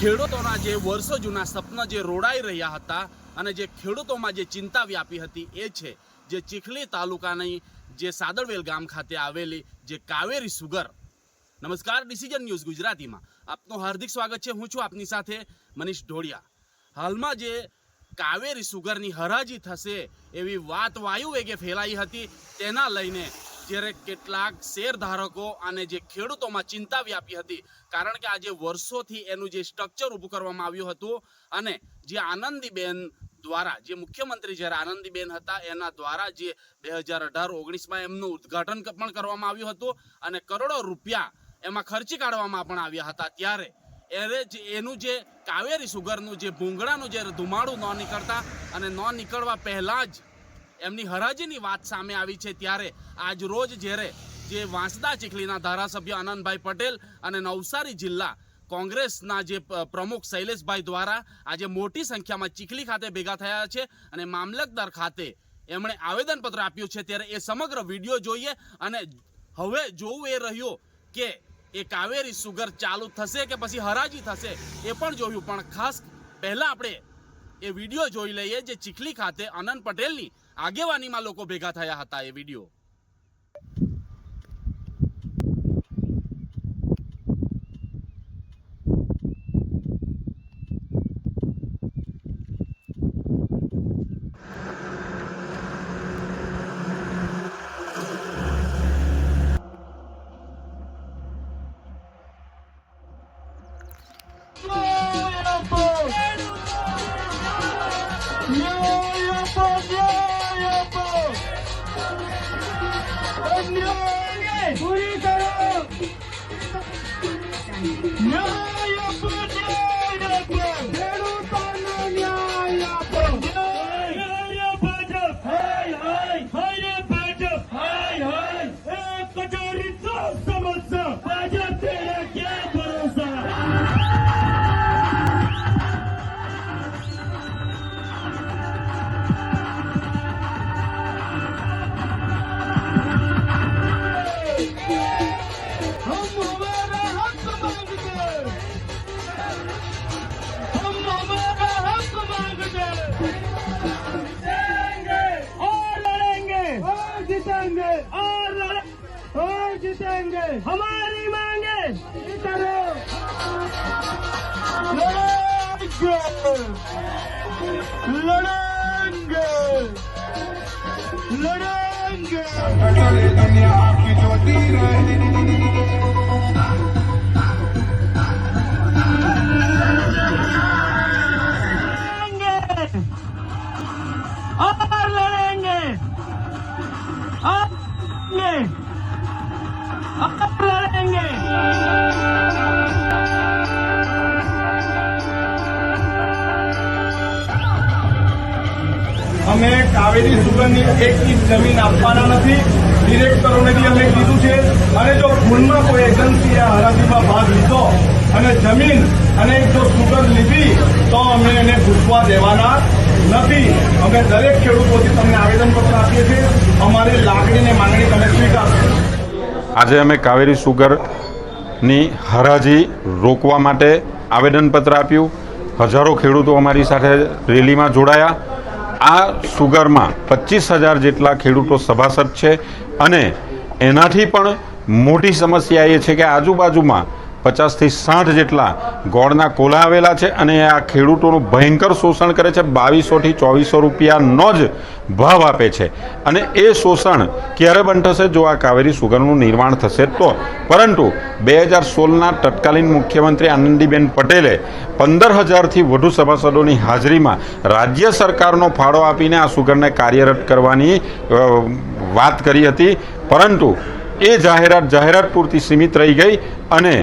ખેડૂતોના જે વર્ષો જૂના સપના જે રોડાઈ રહ્યા હતા અને જે ખેડૂતોમાં જે ચિંતા વ્યાપી હતી એ છે જે ચીખલી તાલુકાની જે સાદળવેલ ગામ ખાતે આવેલી જે કાવેરી સુગર. નમસ્કાર, ડિસિઝન ન્યૂઝ ગુજરાતીમાં. આપનું હાર્દિક સ્વાગત છે. હું છું આપની સાથે મનીષ ઢોળિયા. હાલમાં જે કાવેરી સુગરની હરાજી થશે એવી વાત વાયુ વેગે ફેલાઈ હતી, તેના લઈને જ્યારે કેટલાક શેરધારકો અને જે ખેડૂતોમાં ચિંતા વ્યાપી હતી, કારણ કે આજે વર્ષોથી એનું જે સ્ટ્રક્ચર ઊભું કરવામાં આવ્યું હતું અને જે આનંદીબેન દ્વારા, જે મુખ્યમંત્રી જ્યારે આનંદીબેન હતા, એના દ્વારા જે બે હજાર અઢાર ઓગણીસમાં એમનું ઉદ્ઘાટન પણ કરવામાં આવ્યું હતું અને કરોડો રૂપિયા એમાં ખર્ચી કાઢવામાં પણ આવ્યા હતા. ત્યારે એને જ, એનું જે કાવેરી સુગરનું જે ભૂંગળાનું જે ધુમાડું ન નીકળતા અને ન નીકળવા પહેલાં જ એમની હરાજીની વાત સામે આવી છે ત્યારે આજ રોજ જ્યારે જે વાંસદા ચીખલીના ધારાસભ્ય આનંદભાઈ પટેલ અને નવસારી જિલ્લા કોંગ્રેસના જે પ્રમુખ શૈલેષભાઈ દ્વારા આજે મોટી સંખ્યામાં ચીખલી ખાતે ભેગા થયા છે અને મામલતદાર ખાતે એમણે આવેદનપત્ર આપ્યું છે ત્યારે એ સમગ્ર વીડિયો જોઈએ અને હવે જોવું એ રહ્યું કે એ કાવેરી સુગર ચાલુ થશે કે પછી હરાજી થશે એ પણ જોયું. પણ ખાસ પહેલાં આપણે એ વીડિયો જોઈ લઈએ જે ચીખલી ખાતે આનંદ પટેલની આગેવાનીમાં લોકો ભેગા થયા હતા એ વીડિયો. પૂરી हमारी मांगे करो लड़ेंगे लड़ेंगे लड़ेंगे चले दुनिया की ज्योति रहे लड़ेंगे અમે કાવેરી સુગંધની એક ઇંચ જમીન આપવાના નથી, ડિરેક્ટરોને બી અમે કીધું છે. અને જો ભૂલમાં કોઈ એજન્સીએ હરાજીમાં ભાગ લીધો અને જમીન અને જો સુગંધ લીધી, તો અમે એને ઘૂસવા દેવાના નથી. અમે દરેક ખેડૂતોથી તમને આવેદનપત્ર આપીએ છીએ. અમારી લાગણીને માંગણી તમે સ્વીકારશો. આજે અમે કાવેરી સુગરની હરાજી રોકવા માટે આવેદનપત્ર આપ્યું. હજારો ખેડૂતો અમારી સાથે રેલીમાં જોડાયા. આ સુગરમાં પચીસ હજાર જેટલા ખેડૂતો સભાસદ છે અને એનાથી પણ મોટી સમસ્યા એ છે કે આજુબાજુમાં પચાસથી સાઠ જેટલા ગોળના કોલા આવેલા છે અને આ ખેડૂતોનું ભયંકર શોષણ કરે છે. બાવીસોથી ચોવીસો રૂપિયાનો જ ભાવ આપે છે. અને એ શોષણ ક્યારે બંધ થશે જો આ કાવેરી સુગરનું નિર્માણ થશે તો. પરંતુ બે હજાર સોળના તત્કાલીન મુખ્યમંત્રી આનંદીબેન પટેલે પંદર હજારથી વધુ સભાસદોની હાજરીમાં રાજ્ય સરકારનો ફાળો આપીને આ સુગરને કાર્યરત કરવાની વાત કરી હતી. પરંતુ એ જાહેરાત જાહેરાત પૂરતી સીમિત રહી ગઈ અને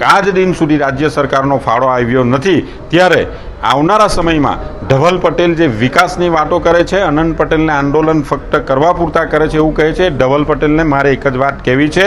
આજ દિન સુધી રાજ્ય સરકારનો ફાળો આવ્યો નથી, ત્યારે આવનારા સમયમાં ધવલ પટેલ જે વિકાસની વાતો કરે છે, અનંત પટેલને આંદોલન ફક્ત કરવા પૂરતા કરે છે એવું કહે છે, ધવલ પટેલને મારે એક જ વાત કહેવી છે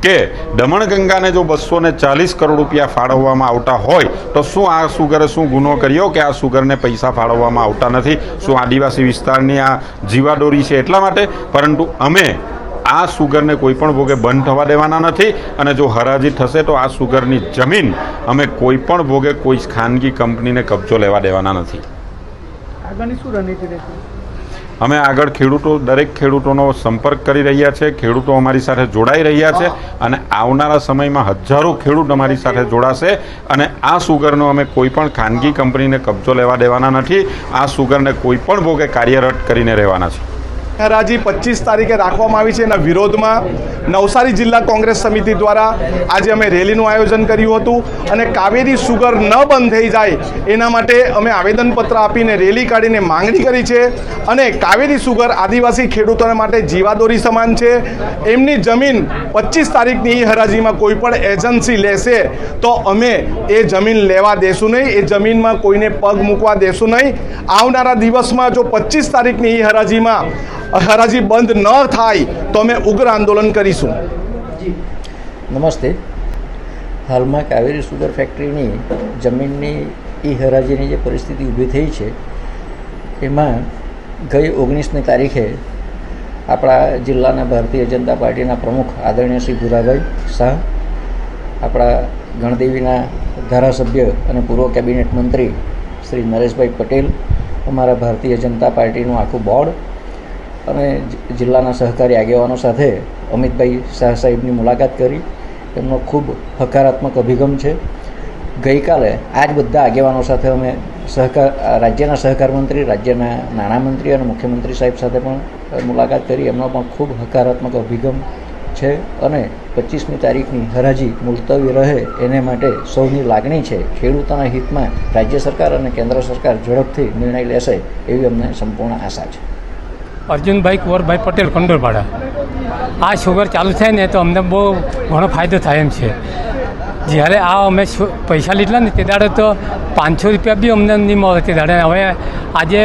કે દમણગંગાને જો બસો ને ચાલીસ કરોડ રૂપિયા ફાળવવામાં આવતા હોય, તો શું આ સુગરે શું ગુનો કર્યો કે આ સુગરને પૈસા ફાળવવામાં આવતા નથી? શું આદિવાસી વિસ્તારની આ જીવાદોરી છે એટલા માટે? પરંતુ અમે આ સુગરને કોઈ પણ ભોગે બંધ થવા દેવાના નથી અને જો હરાજી થશે તો આ સુગરની જમીન અમે કોઈ પણ ભોગે કોઈ ખાનગી કંપનીને કબજો લેવા દેવાના નથી. આગળની શું રણનીતિ રહેશે? અમે આગળ ખેડૂતો દરેક ખેડૂતોનો સંપર્ક કરી રહ્યા છે ખેડૂતો અમારી સાથે જોડાઈ રહ્યા છે અને આવનારા સમયમાં હજારો ખેડૂત અમારી સાથે જોડાશે અને આ સુગરનો અમે કોઈ પણ ખાનગી કંપનીને કબજો લેવા દેવાના નથી. આ સુગરને કોઈ પણ ભોગે કાર્યરત કરીને રહેવાના છે. હરાજી પચીસ તારીખે રાખવામાં આવી છે એના વિરોધમાં નવસારી જિલ્લા કોંગ્રેસ સમિતિ દ્વારા આજે અમે રેલીનું આયોજન કર્યું હતું અને કાવેરી સુગર ન બંધ થઈ જાય એના માટે અમે આવેદનપત્ર આપીને રેલી કાઢીને માંગણી કરી છે અને કાવેરી સુગર આદિવાસી ખેડૂતોને માટે જીવાદોરી સમાન છે. એમની જમીન પચીસ તારીખની ઈ હરાજીમાં કોઈ પણ એજન્સી લેશે તો અમે એ જમીન લેવા દેશું નહીં. એ જમીનમાં કોઈને પગ મૂકવા દેશું નહીં. આવનારા દિવસમાં જો પચીસ તારીખની ઈ હરાજીમાં હરાજી બંધ ન થાય તો અમે ઉગ્ર આંદોલન કરીશું. નમસ્તે. હાલમાં કાવેરી સુગર ફેક્ટરીની જમીનની ઈ હરાજીની જે પરિસ્થિતિ ઊભી થઈ છે, એમાં ગઈ ઓગણીસમી તારીખે આપણા જિલ્લાના ભારતીય જનતા પાર્ટીના પ્રમુખ આદરણીય શ્રી ભૂરાભાઈ શાહ, આપણા ગણદેવીના ધારાસભ્ય અને પૂર્વ કેબિનેટ મંત્રી શ્રી નરેશભાઈ પટેલ, અમારા ભારતીય જનતા પાર્ટીનું આખું બોર્ડ અને જિલ્લાના સહકારી આગેવાનો સાથે અમિતભાઈ શાહ સાહેબની મુલાકાત કરી. એમનો ખૂબ હકારાત્મક અભિગમ છે. ગઈકાલે આ જ બધા આગેવાનો સાથે અમે સહકાર, રાજ્યના સહકાર મંત્રી, રાજ્યના નાણામંત્રી અને મુખ્યમંત્રી સાહેબ સાથે પણ મુલાકાત કરી. એમનો પણ ખૂબ હકારાત્મક અભિગમ છે અને પચીસમી તારીખની હરાજી મુલતવી રહે એને માટે સૌની લાગણી છે. ખેડૂતોના હિતમાં રાજ્ય સરકાર અને કેન્દ્ર સરકાર ઝડપથી નિર્ણય લેશે એવી અમને સંપૂર્ણ આશા છે. અર્જુનભાઈ કુંવરભાઈ પટેલ કંડોરપાડા આ શુગર ચાલુ થાય ને તો અમને બહુ ઘણો ફાયદો થાય એમ છે. જ્યારે આ અમે પૈસા લીધલા ને તે દાડે તો પાંચસો રૂપિયા બી અમને નહીં મળે તે દાડે. હવે આજે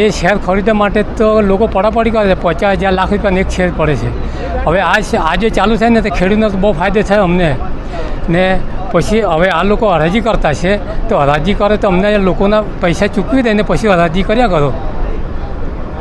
એ શેર ખરીદવા માટે તો લોકો પડાપડી કરે છે, પચાસ હજાર લાખ રૂપિયાનો એક શેર પડે છે. હવે આ આજે ચાલુ થાય ને તો ખેડૂતને બહુ ફાયદો થાય અમને. ને પછી હવે આ લોકો હરાજી કરતા છે, તો હરાજી કરે તો અમને લોકોના પૈસા ચૂકવી દે ને પછી હરાજી કર્યા કરો.